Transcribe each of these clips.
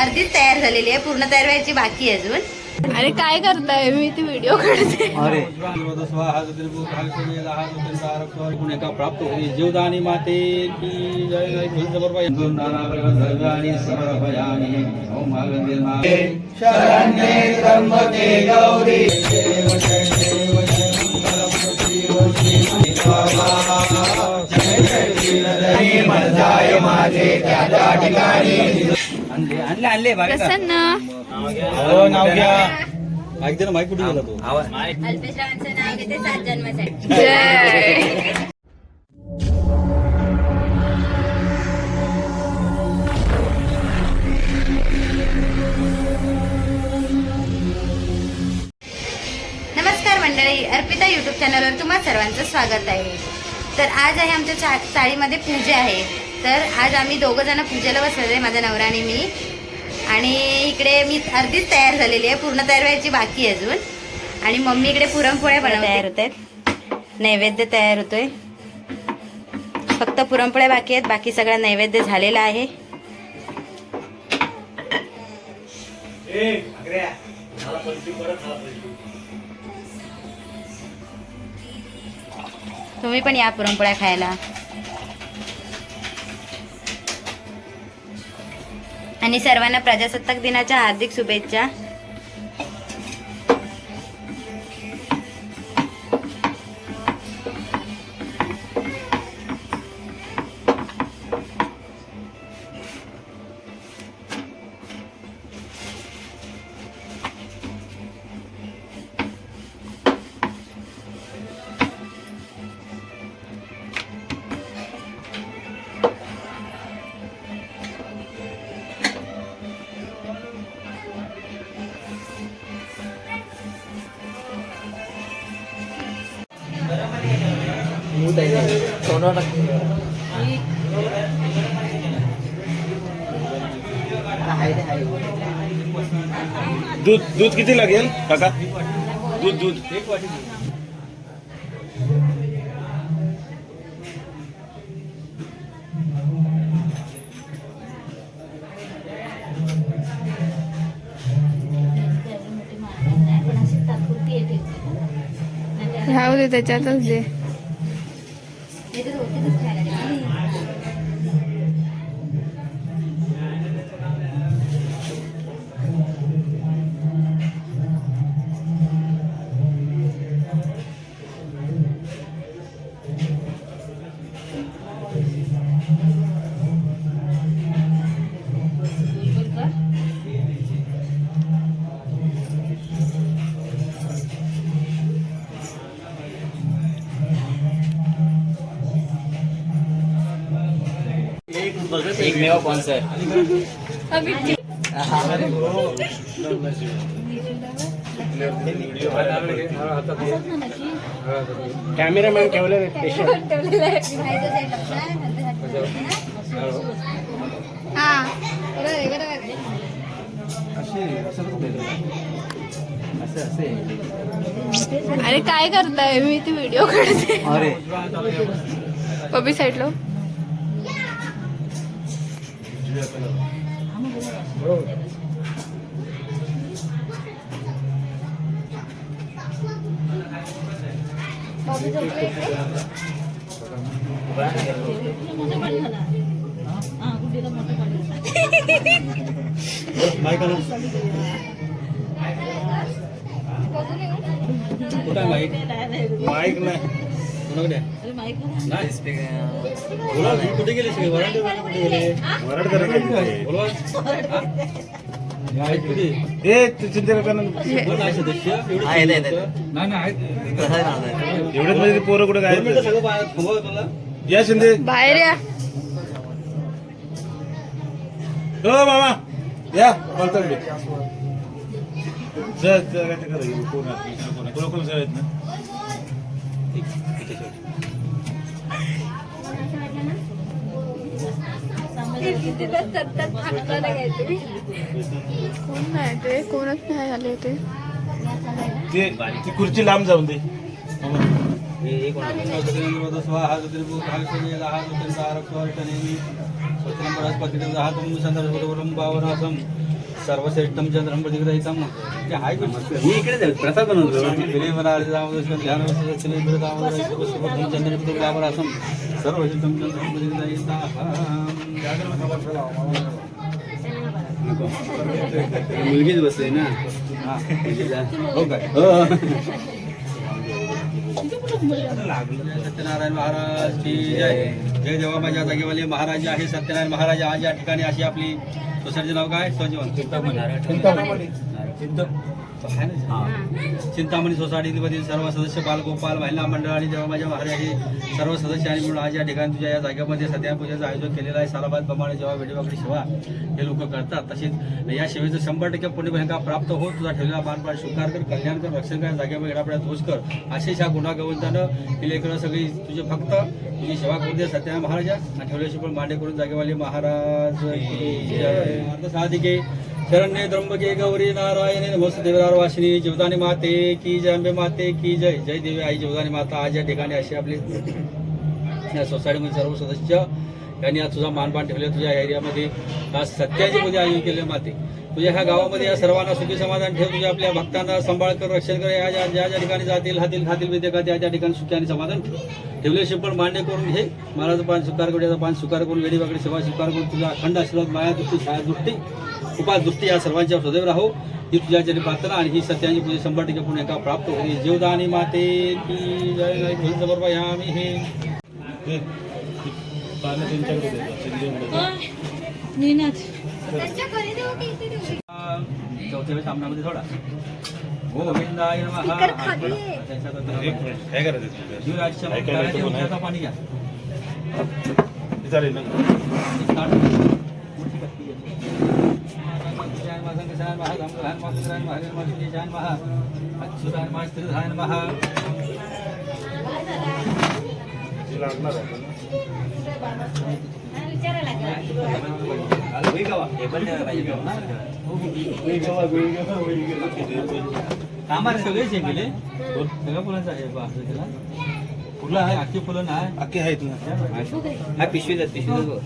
अर्धीच तयार झालेली आहे. पूर्ण तयार व्हायची बाकी आहे अजून. अरे काय करताय? मी ते व्हिडिओ काढते. अरे. पुण्यका प्राप्त होती जीवदानी माते की जय शरण्ये त्र्यंबके गौरी आणले आणले? प्रसन्न. हो, नाव घ्या. माईक दे ना माईक कुठे गेला तो? अल्पेशरावांचं नाव घेते सात जन्मासाठी. जय. नमस्कार मंडळी अर्पिता युट्यूब चॅनलवर तुम्हा सर्वांचं स्वागत आहे. तर आज आहे आमच्या चा चाळीमध्ये पूजा आहे. तर आज आम्ही दोघं जण पूजेला बसलेले माझा नवरा आणि मी. आणि इकडे मी अर्धीच तयार झालेली आहे पूर्ण तयार व्हायची बाकी आहे अजून. आणि मम्मी इकडे पुरणपोळ्या बनव तयार होत आहेत नैवेद्य तयार होतोय. फक्त पुरणपोळ्या बाकी आहेत बाकी सगळा नैवेद्य झालेला आहे. तुम्ही पण या पुरणपोळ्या खायला. आणि सर्वांना प्रजासत्ताक दिनाच्या हार्दिक शुभेच्छा. दूध दूध किती लागेल काका? दूध दूध. राहू दे त्याच्यातच दे. मेवा कौन सा है? कॅमेरामॅन ठेवले हा अरे काय करताय? मी ते व्हिडिओ काढते. अरे. बबी साईडलो माईक? माईक नाही. कोणाकडे? नाही. कुठे गेले सगळे वरांडे वरांडे कुठे गेले वराड करायला बोलवा. माईक कुठे? ए चिंतेला कोण आहे सदस्य एवढे नाही नाही आहेत. एवढ्यात मध्ये ते पोरं कुठे काय सगळं बाहेर थांबवा तुला. या शिंदे. बाहेर या. हो मामा. या बोलतात मी जा, जा, काय ते करा, हे कोण कोण कोण आहेत ना कोण नाही ते कोणच नाही आले ते ते ती खुर्ची लांब जाऊन दे मामा. स्वाहा सर्वश्रेष्ठम चंद्रम प्रतिग्रहितम ते आहे पण मी इकडे जाऊ प्रसाद बनवतो ध्यान चंद्र प्रतिग्रहावरासम सर्वश्रेष्ठम चंद्रम प्रतिग्रहिता मुलगीच बसते ना. हो. काय? सत्यनारायण महाराज की जय. जय देवा माझ्या जागेवाले महाराज आहे. सत्यनारायण महाराज आज या ठिकाणी अशी आपली सोसायटीचं नाव काय? संजीवन चिंतामणी. चिंतामणी. चिंतामणी सोसायटीमधील सर्व सदस्य बालगोपाल महिला मंडळ आणि देवा माझ्या महाराज हे सर्व सदस्य आणि म्हणून आज या ठिकाणी तुझ्या या जागेमध्ये सध्यापूजेचं आयोजन केलेलं आहे. सालाबाद प्रमाणे जेव्हा वेडीवाकडी सेवा हे लोक करतात तसेच या सेवेचं शंभर टक्के पुण्यभंका प्राप्त होत तुझा ठेवलेला बाणपाड स्वीकार कर कल्याण कर रक्षण कर जागेवर येणापड्या दोष कर असेच ह्या गुन्हा गवंतानं ही सगळी तुझे फक्त तुझी सेवा करून दे सत्या महाराजा आणि ठेवल्याशी पण मांडे करून जागेवाले महाराज की साधिके शरण्ये त्र्यंबके गौरी नारायणे नमस्ते देवरार वाशिनी जीवदानी माते की जय अंबे माते की जय जय देवी आई जीवदानी माता आज या ठिकाणी अशी आपली या सोसायटीमध्ये सर्व सदस्य यांनी आज तुझा मानपान ठेवले तुझ्या एरियामध्ये आज सत्याची पूजा आयोजन केले माते. तुझ्या ह्या गावामध्ये या सर्वांना सुखी समाधान ठेव तुझ्या आपल्या भक्तांना सांभाळ कर रक्षण कर या ज्या ज्या ज्या ठिकाणी जातील हातील खातील विद्या त्या त्या ठिकाणी सुखी आणि समाधान ठेव. ठेवल्याशी पण मान्य करून घे. महाराज पान स्वीकार करून याचा पान स्वीकार करून वेडी वाकडी सेवा स्वीकार करून तुझा अखंड आशीर्वाद माया तुझी छाया दृष्टी उपास दृष्टी या सर्वांच्या सदैव राहो. ही तुझ्या जरी प्रार्थना आणि ही सत्याची पूजा शंभर टक्के पुण्य का प्राप्त होईल. जीवदानी माते की जय जय बरोबर या आम्ही हे ते पानं त्यांच्याकडे देतात, शिंदेकडे. चौथ्या वेळेस सामन्यामध्ये थोडा गोविंदाय नमः एक मिनिट काय करायचं तुला? जीवराज काय करायचं पण आहे? पाणी घ्या ते चालेल ना ते लागणार आहे. कामार सगळे शेंगले सगळ्या फुलांचं आहे बा, असं त्याला. फुलं आहे? अख्खी फुलं नाही? अख्खे आहेत ना हा पिशवी जात पिशवी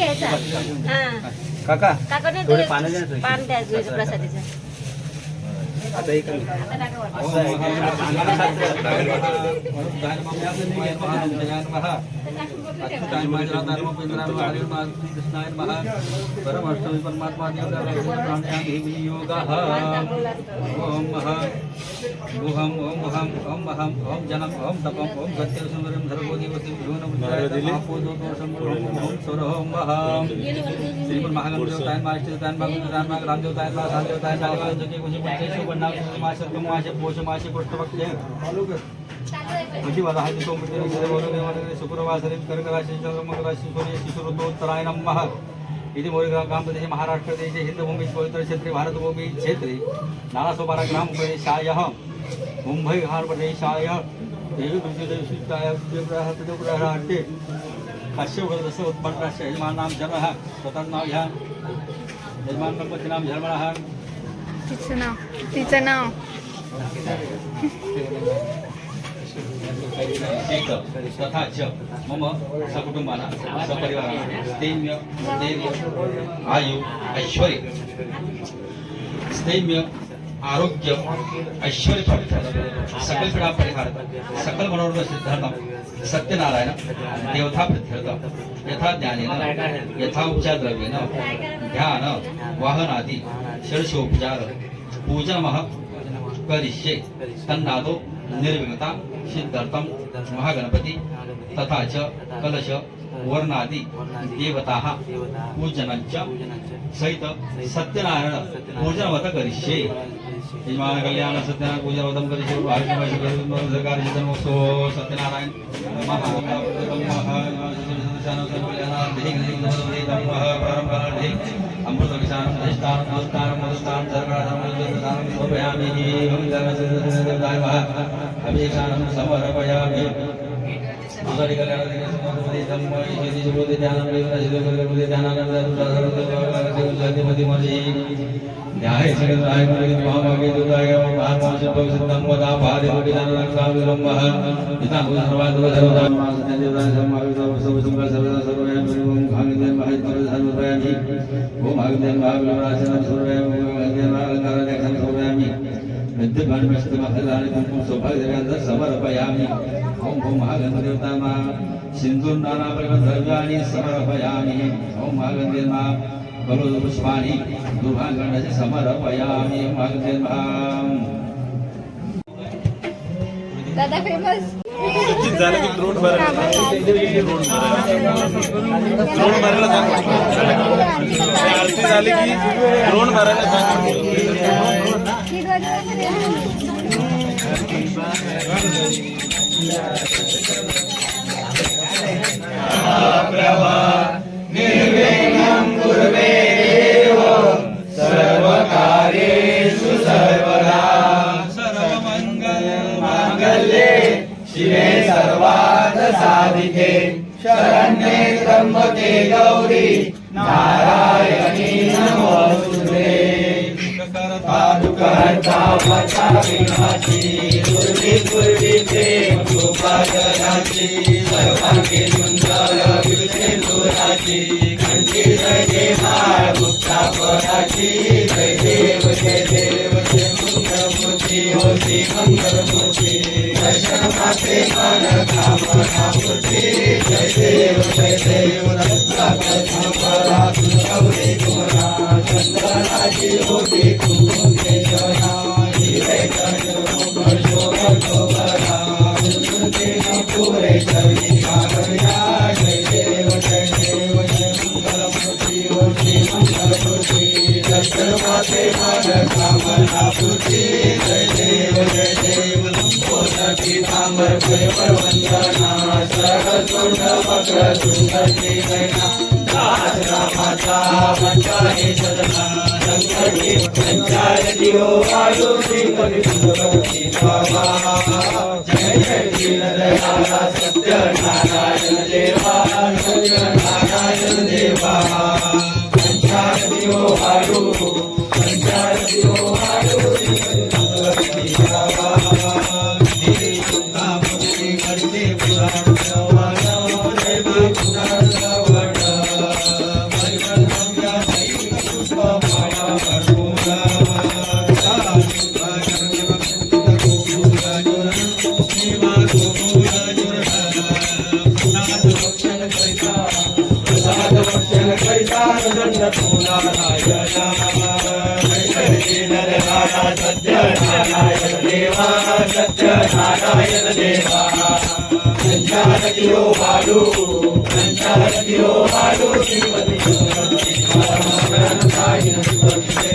हा काका काका थोडे पानं द्या तुम्ही. पान द्या जुईचं प्रसादीचं. आता एक परमाष्टमी परमात्मा ओम ओम ओम अहम ओम अहम ओम जनम ओम तपम ओम सत्य सुंदरम धर्मोदी वसी ओम सोर ओम अहम श्रीमन महागणदेवतायन महाष्टदेवतायन भगवंतायन महा रामदेवतायन महा साधदेवतायन नागवान जगे कुशी पंचेश्वर बनाव मासे मासे पोष मासे पृष्ठभक्ते किती वाजा आहे तो म्हणजे वरुण शुक्रवासरी कर्क राशी राशी सूर्य शिशुऋतोत्तरायण महा. इथे मोरगाव ग्रामप्रदेश महाराष्ट्र देश हिंदभूमी पवित्र क्षेत्रे भारतभूमी क्षेत्रे. नानासो ग्राम प्रदेशाय मुंबई हार प्रदेशाय देवी पृथ्वी शिष्टाय देवग्रहाटे काश्य वगैरे जसं उत्पन्न राष्ट्र यजमान नाम धर्म स्वतः नाव घ्या. यजमान गणपती नाम धर्म तिचं नाव तिचं नाव एक तथा च मम सकुटुंबाना सपरिवाराना स्थैर्य धैर्य आयु ऐश्वर स्थैर्य आरोग्य ऐश्वर सकल पीडा परिहार सकल मनोरथ सिद्धार्थ सत्यनारायण देवथा प्रत्यर्थ यथा ज्ञानेन यथा उपचार द्रव्येन ध्यान वाहनादि षडशोपचार पूजनमः करिष्ये तन्नादो निर्विघ्नता सिद्धार्थम महागणपती तथा च कलश वर्णादि देवताः पूजनञ्च सहित सत्यनारायण पूजनवत करिष्ये। यजमान कल्याण सत्यनारायण पूजा वदन भाग्यवासो सत्यनारायण अमृत विशानं अधिष्ठानं नमस्कारं मधुस्तानं सरकार समर्पयामि ओम जगन्नाथदेवाय नमः अभिषेकानं समर्पयामि ओम भागदेव भागदेव सर्वयामी ओम भागदेव भागदेव सर्वया सौभाग्यवंत समर्पयामि ओम ओम महागणदेवतामा सिंधूर नाना द्रव्याणि समर्पयामि ओम महागणदेवमा कलोल पुष्पाणि दुर्भागणाचे समर्पयामि ओम महागणदेवमा दादा फेमस सचिन झालं की द्रोण भरायला सांग आरती झाली की द्रोण भरायला सांग शिवे सर्वात साधिके शरण्ये त्र्यंबके गौरी। पादुकहर्ता वचा विनाशी दुर्वी दुर्वी प्रेम कृपाजनाची सर्वांगे सुंदर विषेंदुराची कंठी जय जय मुक्ता पराची जय देव जय देव. जय मंगलमूर्ती होती मंगलमूर्ती दर्शन माते मन कामना मूर्ती जय देव जय देव रत्नाकर परा गौरी कुमरा चंद्रनाची होती कुंकुम केशवना हिरे कंठ शोभर शोभरा पुरे चरणी काकड्या जय देव जय देव जय मंगलमूर्ती होती मंगलमूर्ती दर्शन माते वंदना सरस्वंड वक्र रामाचा मंचाने सदना संकटी संचारती हो वायू श्रीपती बाबा जय जय श्रीनदयाला सत्य नारायण देवा सत्य नारायण देवा संचारती हो సంచాలకిలో వాడు సంచాలకిలో వాడు శ్రీపతి సాయిన శివే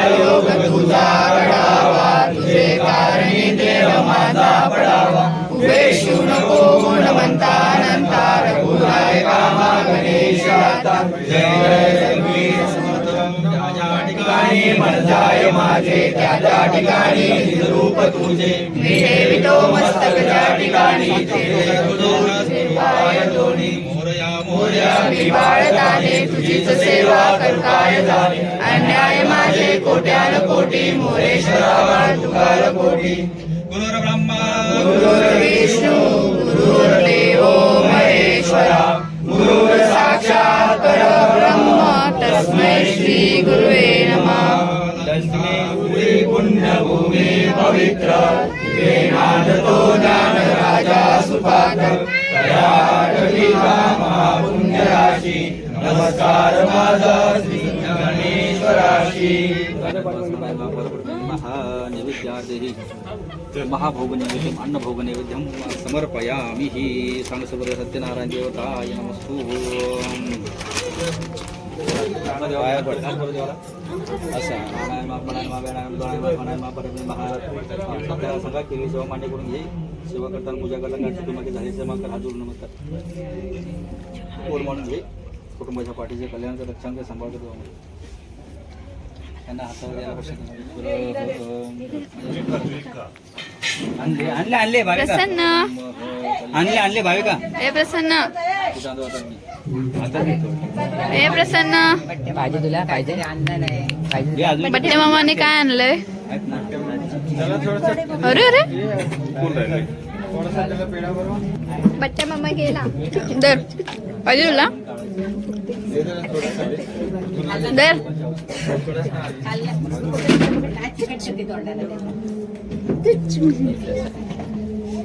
ठिकाणी माझे त्या त्या ठिकाणी. रूप तुझे मी ठेवितो मस्तक त्या ठिकाणी. मोरया मोरया मी बाळताने तुझीच सेवा करताय जाणे. अन्याय माझे कोट्यान कोटी मोरेश्वरा तुकार कोटी. गुरुर्ब्रह्मा विष्णू गुरुर्देव महेश्वरा. गुरुर साक्षात तस्मै श्री गुरुवे नमः। तस्मै पुण्यभूमी पवित्र। नादतो ज्ञान राजा सुपात्र महापुण्यराशी। नमस्कार माझा श्री गणेश्वराशी महानैवेद्यादेहि महाभोग नैवेद्यम अन्नभोग नैवेद्यम समर्पयामि हि। सत्यनारायण देवताय नमस्तु। असं मा केली सेवा मान्य करून घे सेवा करताना पूजा करताना कुटुंबाची झाली सेवा कर हात नमस्कार कोर म्हणून घे कुटुंबाच्या पाठीचे कल्याणचं रक्षण सांभाळ त्यांना हातावर द्यायला आणले आणले भाविका. प्रसन्न. आणले आणले भाविका. ए प्रसन्न. ए प्रसन्न. घे अजून बड्डे मामाने काय आणलंय. अरे अरे. बट्ट्या मामा गेला. दर. पाहिजे तुला? दर.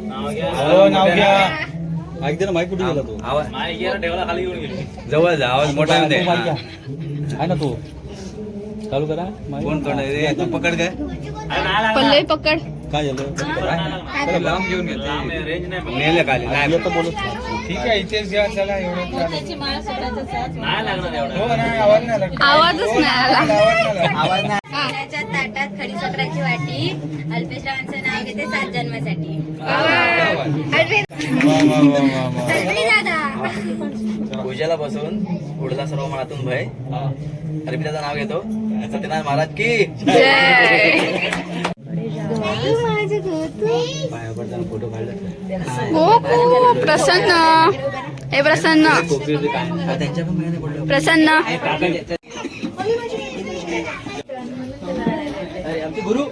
नाव घ्या ऐक दे ना माईक कुठे गेला तू जवळ जा आवाज मोठा आहे ना तू चालू करा कोण कोण तू पकड काय पल्लवी पकड काय झालं लांब घेऊन नेले खाली नाही येतो बोलत ठीक आहे इथेच घ्या चला एवढं आवाजच नाही आला. पाण्याच्या ताटात खडीसाखराची वाटी. अल्पेशरावांचं नाव घेते सात जन्मासाठी. पूजेला बसून पुढला सर्व मनातून भय. हरिपिताचं नाव घेतो. सत्यनारायण महाराज की. हो हो प्रसन्न. ए प्रसन्न. प्रसन्न आमचे गुरु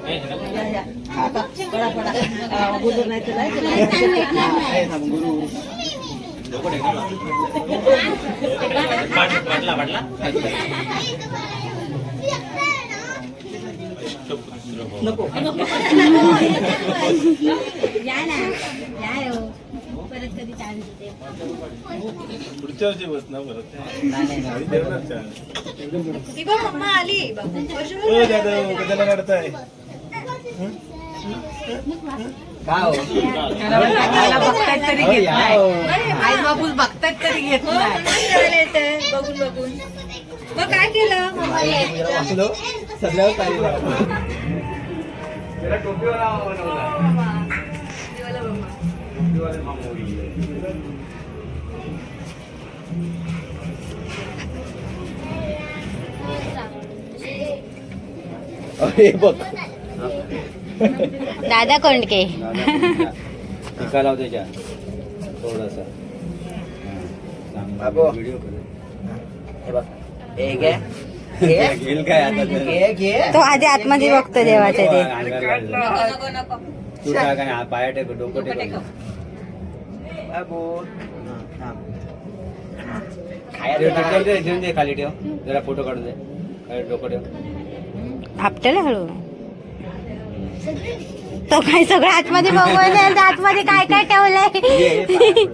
या ना या हो परत. कधी चान्स देते पुढच्या वर्षी बस ना परत आणि देणार chance. ती बघ बघ ओ जाधव कशाला काढताय आई बाबू बघतात तरी घेत बघून बघून. मग काय केलं? मम्माने दादा कोंडके. टिका लाव त्याच्या. थोडासा. व्हिडिओ घेईल काय आता तर? तो आधी आतमध्ये बघतो देवाच्या ते. तू टाक आणि हात पाया टेक डोकं टेक ठेव, ठेव, ठेव, ठेवून दे खाली ठेव. जरा फोटो काढून दे. खाली डोकं ठेव. आपल्याला हळू. तो काय सगळं आतमध्ये बघून आतमध्ये काय काय ठेवलंय?